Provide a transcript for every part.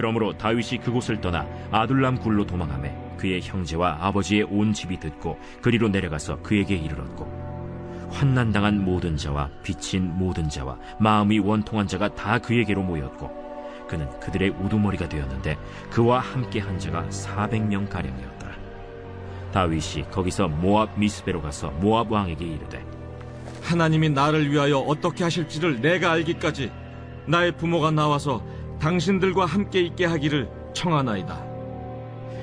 그러므로 다윗이 그곳을 떠나 아둘람 굴로 도망하매 그의 형제와 아버지의 온 집이 듣고 그리로 내려가서 그에게 이르렀고 환난당한 모든 자와 빚진 모든 자와 마음이 원통한 자가 다 그에게로 모였고 그는 그들의 우두머리가 되었는데 그와 함께 한 자가 400명 가량이었더라. 다윗이 거기서 모압 미스베로 가서 모압 왕에게 이르되 하나님이 나를 위하여 어떻게 하실지를 내가 알기까지 나의 부모가 나와서 당신들과 함께 있게 하기를 청하나이다.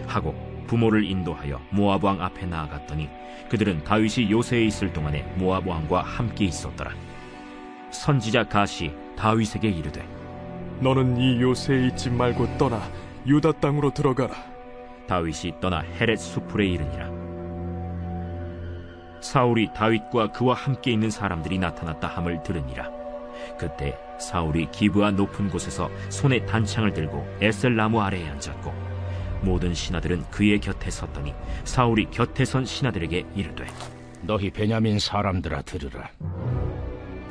하고 부모를 인도하여 모압 왕 앞에 나아갔더니 그들은 다윗이 요새에 있을 동안에 모압 왕과 함께 있었더라. 선지자 가시 다윗에게 이르되 너는 이 요새에 있지 말고 떠나 유다 땅으로 들어가라. 다윗이 떠나 헤렛 수풀에 이르니라. 사울이 다윗과 그와 함께 있는 사람들이 나타났다 함을 들으니라. 그때 사울이 기브아 높은 곳에서 손에 단창을 들고 에셀 나무 아래에 앉았고 모든 신하들은 그의 곁에 섰더니 사울이 곁에 선 신하들에게 이르되 너희 베냐민 사람들아 들으라.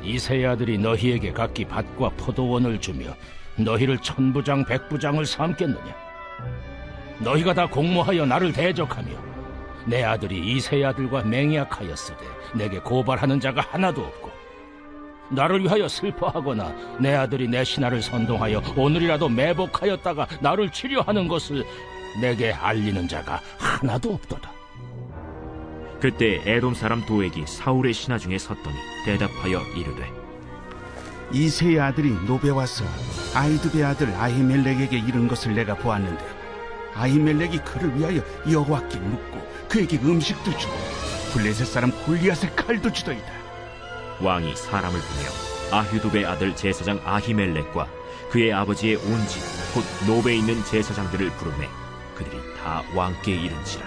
이세 아들이 너희에게 각기 밭과 포도원을 주며 너희를 천부장 백부장을 삼겠느냐? 너희가 다 공모하여 나를 대적하며 내 아들이 이세 아들과 맹약하였으되 내게 고발하는 자가 하나도 없고 나를 위하여 슬퍼하거나 내 아들이 내 신하를 선동하여 오늘이라도 매복하였다가 나를 치료하는 것을 내게 알리는 자가 하나도 없도다. 그때 에돔 사람 도액이 사울의 신하 중에 섰더니 대답하여 이르되 이세의 아들이 노베 와서 아이두베 아들 아히멜렉에게 이른 것을 내가 보았는데 아히멜렉이 그를 위하여 여호와께 묻고 그에게 음식도 주고 블레셋 사람 골리앗의 칼도 주더이다. 왕이 사람을 보내어 아휴두베 아들 제사장 아히멜렉과 그의 아버지의 온 집 곧 노베에 있는 제사장들을 부르매 그들이 다 왕께 이른지라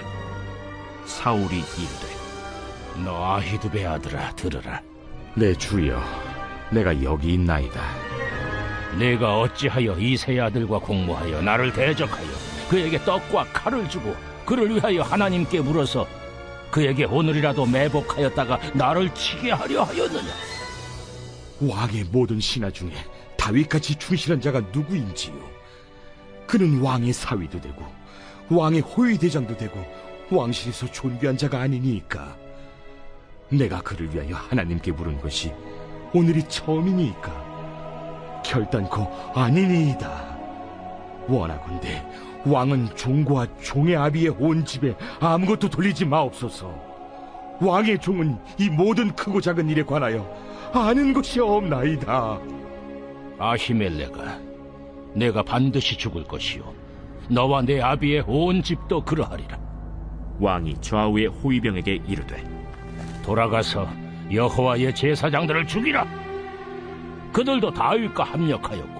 사울이 이르되 너 아히두베 아들아 들으라. 내 주여, 내가 여기 있나이다. 내가 어찌하여 이세 아들과 공모하여 나를 대적하여 그에게 떡과 칼을 주고 그를 위하여 하나님께 물어서 그에게 오늘이라도 매복하였다가 나를 치게 하려 하였느냐? 왕의 모든 신하 중에 다윗같이 충실한 자가 누구인지요? 그는 왕의 사위도 되고 왕의 호위 대장도 되고 왕실에서 존귀한 자가 아니니까. 내가 그를 위하여 하나님께 물은 것이 오늘이 처음이니까 결단코 아니니이다. 원하건대 왕은 종과 종의 아비의 온 집에 아무것도 돌리지 마옵소서. 왕의 종은 이 모든 크고 작은 일에 관하여 아는 것이 없나이다. 아히멜레가 내가 반드시 죽을 것이요 너와 내 아비의 온 집도 그러하리라. 왕이 좌우의 호위병에게 이르되 돌아가서 여호와의 제사장들을 죽이라. 그들도 다윗과 합력하였고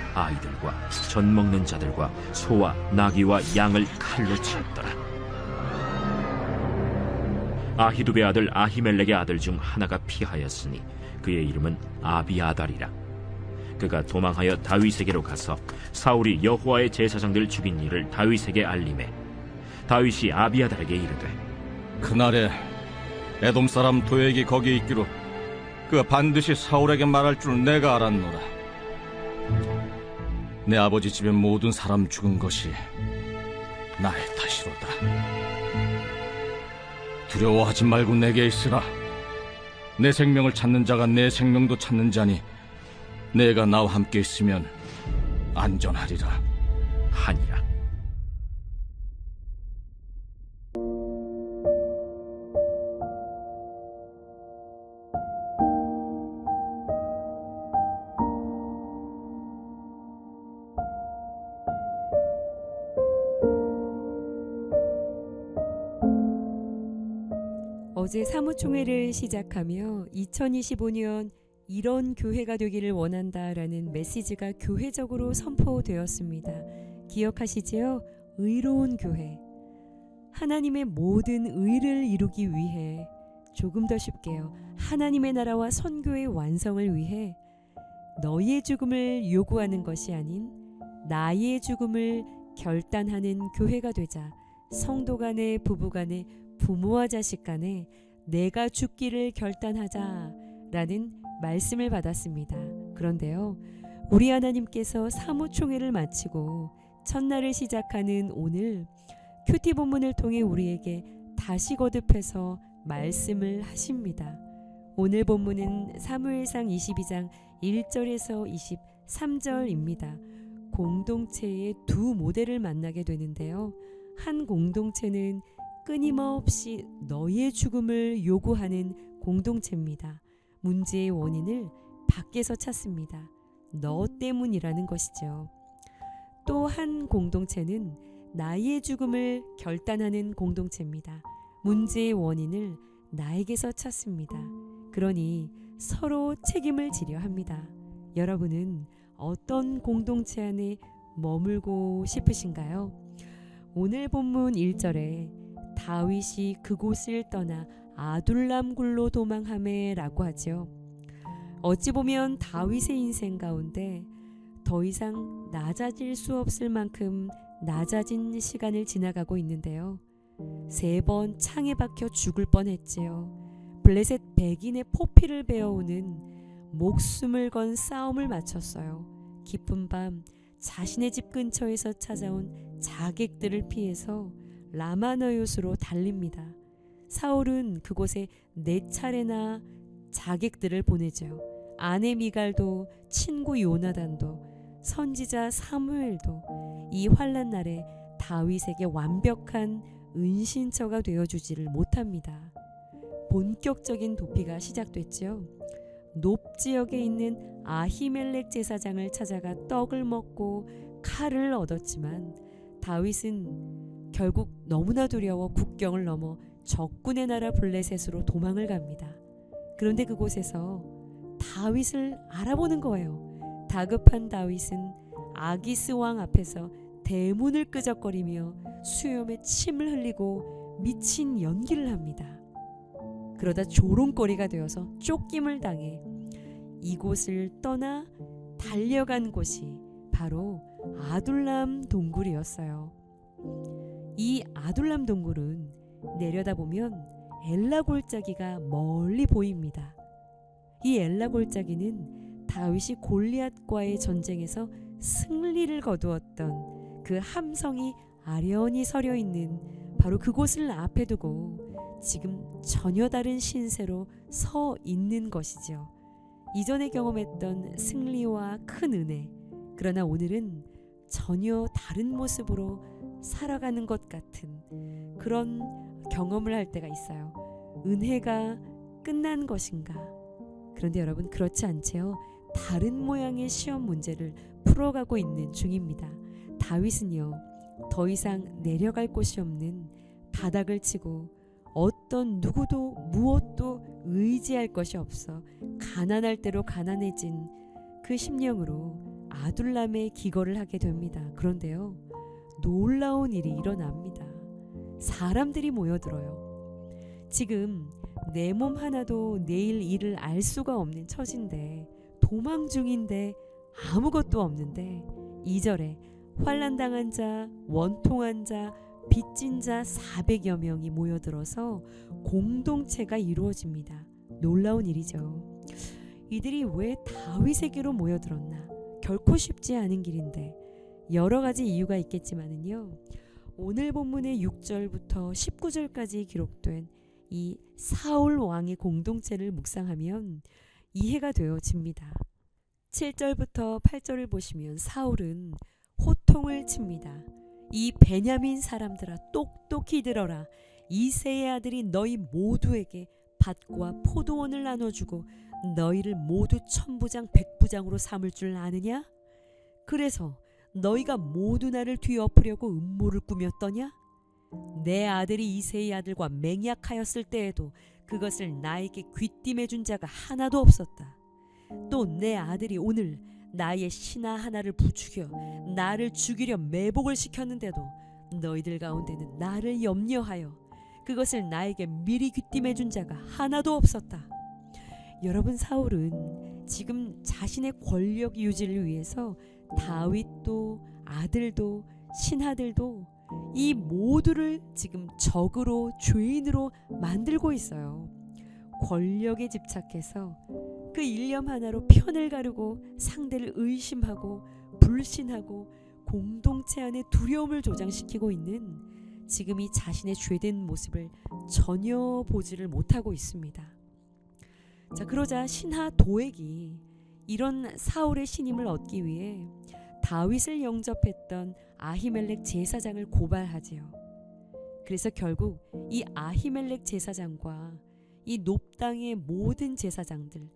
아이들과 전 먹는 자들과 소와 나귀와 양을 칼로 쳤더라 아히두베 아들 아히멜렉의 아들 중 하나가 피하였으니 그의 이름은 아비아달이라 그가 도망하여 다윗에게로 가서 사울이 여호와의 제사장들 죽인 일을 다윗에게 알림해 다윗이 아비아달에게 이르되 그날에 에돔 사람 도액이 거기 있기로 그가 반드시 사울에게 말할 줄 내가 알았노라. 내 아버지 집의 모든 사람 죽은 것이 나의 탓이로다. 두려워하지 말고 내게 있으라. 내 생명을 찾는 자가 내 생명도 찾는 자니 내가 나와 함께 있으면 안전하리라. 하니라 어제 사무총회를 시작하며 2025년 이런 교회가 되기를 원한다라는 메시지가 교회적으로 선포되었습니다. 기억하시지요? 의로운 교회. 하나님의 모든 의를 이루기 위해 조금 더 쉽게요. 하나님의 나라와 선교의 완성을 위해 너희의 죽음을 요구하는 것이 아닌 나의 죽음을 결단하는 교회가 되자 성도 간에 부부 간에 부모와 자식 간에 내가 죽기를 결단하자라는 말씀을 받았습니다. 그런데요. 우리 하나님께서 사무총회를 마치고 첫날을 시작하는 오늘 큐티 본문을 통해 우리에게 다시 거듭해서 말씀을 하십니다. 오늘 본문은 사무엘상 22장 1절에서 23절입니다. 공동체의 두 모델을 만나게 되는데요. 한 공동체는 끊임없이 너의 죽음을 요구하는 공동체입니다. 문제의 원인을 밖에서 찾습니다. 너 때문이라는 것이죠. 또 한 공동체는 나의 죽음을 결단하는 공동체입니다. 문제의 원인을 나에게서 찾습니다. 그러니 서로 책임을 지려 합니다. 여러분은 어떤 공동체 안에 머물고 싶으신가요? 오늘 본문 1절에 다윗이 그곳을 떠나 아둘람 굴로 도망함에라고 하죠. 어찌 보면 다윗의 인생 가운데 더 이상 낮아질 수 없을 만큼 낮아진 시간을 지나가고 있는데요. 세 번 창에 박혀 죽을 뻔했지요. 블레셋 백인의 포피를 베어오는 목숨을 건 싸움을 마쳤어요. 깊은 밤 자신의 집 근처에서 찾아온 자객들을 피해서 라마너요스로 달립니다. 사울은 그곳에 네 차례나 자객들을 보내죠. 아내 미갈도 친구 요나단도 선지자 사무엘도 이 환란 날에 다윗에게 완벽한 은신처가 되어 주지를 못합니다. 본격적인 도피가 시작됐지요. 높 지역에 있는 아히멜렉 제사장을 찾아가 떡을 먹고 칼을 얻었지만 다윗은 결국 너무나 두려워 국경을 넘어 적군의 나라 블레셋으로 도망을 갑니다. 그런데 그곳에서 다윗을 알아보는 거예요. 다급한 다윗은 아기스 왕 앞에서 대문을 끄적거리며 수염에 침을 흘리고 미친 연기를 합니다. 그러다 조롱거리가 되어서 쫓김을 당해 이곳을 떠나 달려간 곳이 바로 아둘람 동굴이었어요. 이 아둘람 동굴은 내려다보면 엘라 골짜기가 멀리 보입니다. 이 엘라 골짜기는 다윗이 골리앗과의 전쟁에서 승리를 거두었던 그 함성이 아련히 서려 있는 바로 그곳을 앞에 두고 지금 전혀 다른 신세로 서 있는 것이죠. 이전에 경험했던 승리와 큰 은혜, 그러나 오늘은 전혀 다른 모습으로 살아가는 것 같은 그런 경험을 할 때가 있어요. 은혜가 끝난 것인가? 그런데 여러분 그렇지 않지요. 다른 모양의 시험 문제를 풀어가고 있는 중입니다. 다윗은요, 더 이상 내려갈 곳이 없는 바닥을 치고 어떤 누구도 무엇도 의지할 것이 없어 가난할 대로 가난해진 그 심령으로 아둘람의 기거를 하게 됩니다. 그런데요, 놀라운 일이 일어납니다. 사람들이 모여들어요. 지금 내 몸 하나도 내일 일을 알 수가 없는 처진데 도망 중인데 아무것도 없는데 2절에 환란 당한 자, 원통한 자, 빚진 자 400여 명이 모여들어서 공동체가 이루어집니다. 놀라운 일이죠. 이들이 왜 다윗에게로 모여들었나? 결코 쉽지 않은 길인데 여러 가지 이유가 있겠지만은요. 오늘 본문의 6절부터 19절까지 기록된 이 사울 왕의 공동체를 묵상하면 이해가 되어집니다. 7절부터 8절을 보시면 사울은 호통을 칩니다. 이 베냐민 사람들아 똑똑히 들어라. 이세의 아들이 너희 모두에게 밭과 포도원을 나눠주고 너희를 모두 천부장 백부장으로 삼을 줄 아느냐? 그래서 너희가 모두 나를 뒤엎으려고 음모를 꾸몄더냐? 내 아들이 이세의 아들과 맹약하였을 때에도 그것을 나에게 귀띔해 준 자가 하나도 없었다. 또 내 아들이 오늘 나의 신하 하나를 부추겨 나를 죽이려 매복을 시켰는데도 너희들 가운데는 나를 염려하여 그것을 나에게 미리 귀띔해 준 자가 하나도 없었다. 여러분 사울은 지금 자신의 권력 유지를 위해서 다윗도 아들도 신하들도 이 모두를 지금 적으로 죄인으로 만들고 있어요. 권력에 집착해서 그 일념 하나로 편을 가르고 상대를 의심하고 불신하고 공동체 안에 두려움을 조장시키고 있는 지금 이 자신의 죄된 모습을 전혀 보지를 못하고 있습니다. 자, 그러자 신하 도액이 이런 사울의 신임을 얻기 위해 다윗을 영접했던 아히멜렉 제사장을 고발하지요. 그래서 결국 이 아히멜렉 제사장과 이 높당의 모든 제사장들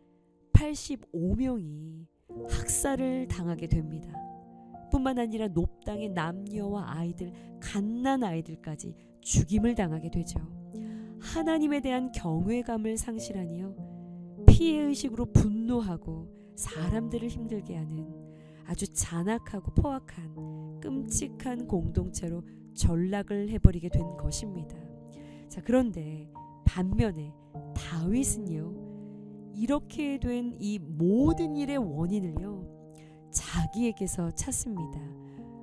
85명이 학살을 당하게 됩니다. 뿐만 아니라 높당의 남녀와 아이들, 갓난 아이들까지 죽임을 당하게 되죠. 하나님에 대한 경외감을 상실하니요. 피해 의식으로 분노하고 사람들을 힘들게 하는 아주 잔악하고 포악한 끔찍한 공동체로 전락을 해버리게 된 것입니다. 자, 그런데 반면에 다윗은요. 이렇게 된 이 모든 일의 원인을요. 자기에게서 찾습니다.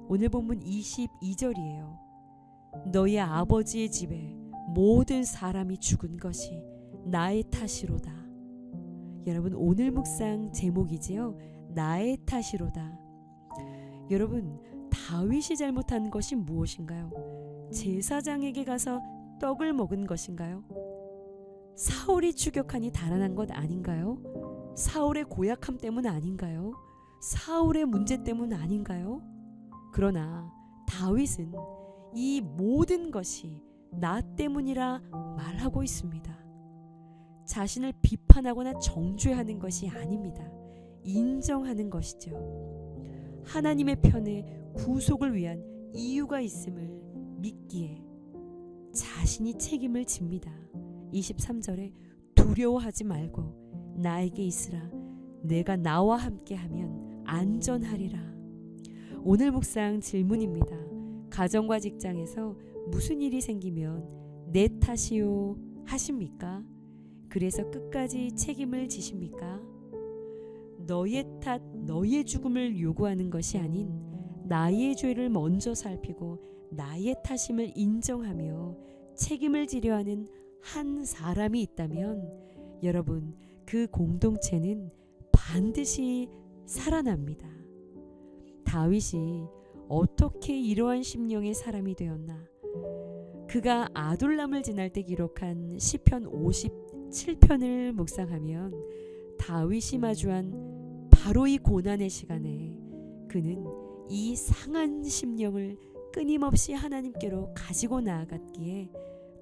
오늘 본문 22절이에요. 너희 아버지의 집에 모든 사람이 죽은 것이 나의 탓이로다. 여러분 오늘 묵상 제목이지요. 나의 탓이로다. 여러분 다윗이 잘못한 것이 무엇인가요? 제사장에게 가서 떡을 먹은 것인가요? 사울이 추격하니 달아난 것 아닌가요? 사울의 고약함 때문 아닌가요? 사울의 문제 때문 아닌가요? 그러나 다윗은 이 모든 것이 나 때문이라 말하고 있습니다. 자신을 비판하거나 정죄하는 것이 아닙니다. 인정하는 것이죠. 하나님의 편에 구속을 위한 이유가 있음을 믿기에 자신이 책임을 집니다. 23절에 두려워하지 말고 나에게 있으라 내가 나와 함께 하면 안전하리라. 오늘 묵상 질문입니다. 가정과 직장에서 무슨 일이 생기면 내 탓이요 하십니까? 그래서 끝까지 책임을 지십니까? 너의 탓, 너의 죽음을 요구하는 것이 아닌 나의 죄를 먼저 살피고 나의 탓임을 인정하며 책임을 지려 하는 한 사람이 있다면 여러분 그 공동체는 반드시 살아납니다. 다윗이 어떻게 이러한 심령의 사람이 되었나? 그가 아둘람을 지날 때 기록한 시편 57편을 묵상하면 다윗이 마주한 바로 이 고난의 시간에 그는 이 상한 심령을 끊임없이 하나님께로 가지고 나아갔기에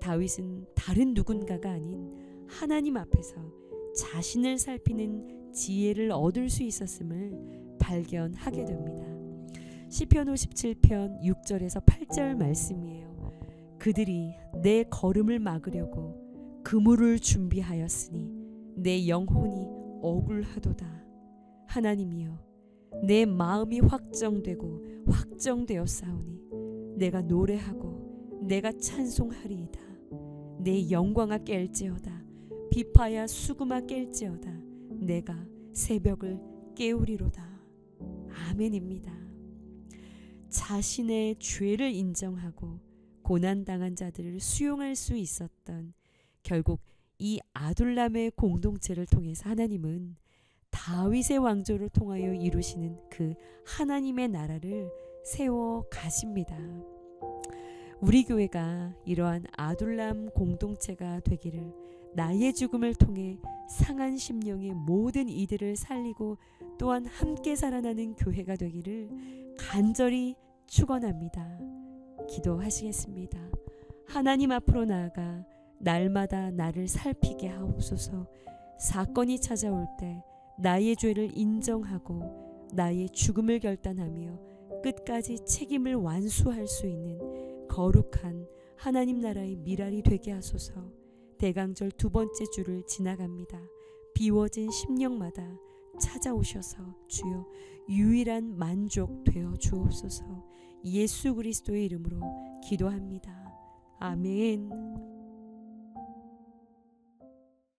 다윗은 다른 누군가가 아닌 하나님 앞에서 자신을 살피는 지혜를 얻을 수 있었음을 발견하게 됩니다. 시편 57편 6절에서 8절 말씀이에요. 그들이 내 걸음을 막으려고 그물을 준비하였으니 내 영혼이 억울하도다. 하나님이여 내 마음이 확정되고 확정되었사오니 내가 노래하고 내가 찬송하리이다. 내 영광아 깰지어다 비파야 수금아 깰지어다 내가 새벽을 깨우리로다 아멘입니다. 자신의 죄를 인정하고 고난 당한 자들을 수용할 수 있었던 결국 이 아둘람의 공동체를 통해서 하나님은 다윗의 왕조를 통하여 이루시는 그 하나님의 나라를 세워 가십니다. 우리 교회가 이러한 아둘람 공동체가 되기를 나의 죽음을 통해 상한 심령의 모든 이들을 살리고 또한 함께 살아나는 교회가 되기를 간절히 축원합니다. 기도하시겠습니다. 하나님 앞으로 나아가 날마다 나를 살피게 하옵소서. 사건이 찾아올 때 나의 죄를 인정하고 나의 죽음을 결단하며 끝까지 책임을 완수할 수 있는 거룩한 하나님 나라의 미랄이 되게 하소서. 대강절 두 번째 주를 지나갑니다. 비워진 심령마다 찾아오셔서 주여 유일한 만족 되어 주옵소서. 예수 그리스도의 이름으로 기도합니다. 아멘.